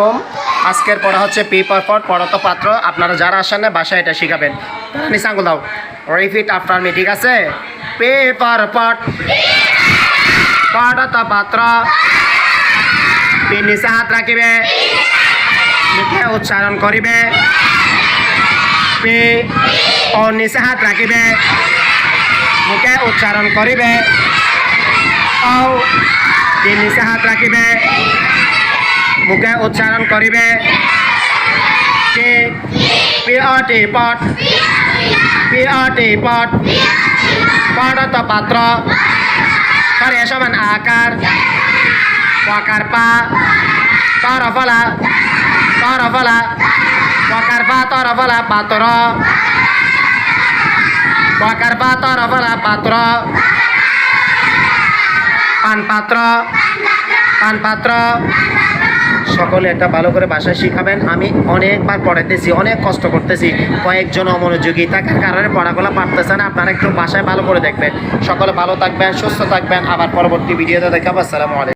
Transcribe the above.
কম। আজকের পড়া হচ্ছে পেপার পট পড়ত পাত্র। আপনারা যারা আসেন না, বাসায় এটা শিখাবেন। আমি সাঙ্গুল দাও। রিপিট আফটার মি ঠিক আছে? পেপার পট পড়ত পাত্র। নিচে হাত রাখিবে। মুখে উচ্চারণ করিবে। পে ও নিচে হাত রাখিবে। মুখে উচ্চারণ করিবে। ও নিচে হাত রাখিবে। মুখে উচ্চারণ করিবে টি পিঅটি পট পিঅটি পট পড়ত পাত্র পরে সমান আকার পকার পা তরফলা তরফলা পকার পা তরফলা পাত্র পকার পা তরফলা পাত্র পান পাত্র পান পাত্র সকলে একটা ভালো করে বাসায় শিখাবেন। আমি অনেকবার পড়াইতেছি, অনেক কষ্ট করতেছি। কয়েকজন অমনোযোগী থাকার কারণে পড়াগুলো পারতেছে না। আপনারা একটু বাসায় ভালো করে দেখবেন। সকলে ভালো থাকবেন, সুস্থ থাকবেন। আবার পরবর্তী ভিডিওতে দেখাবো। আসসালামু আলাইকুম।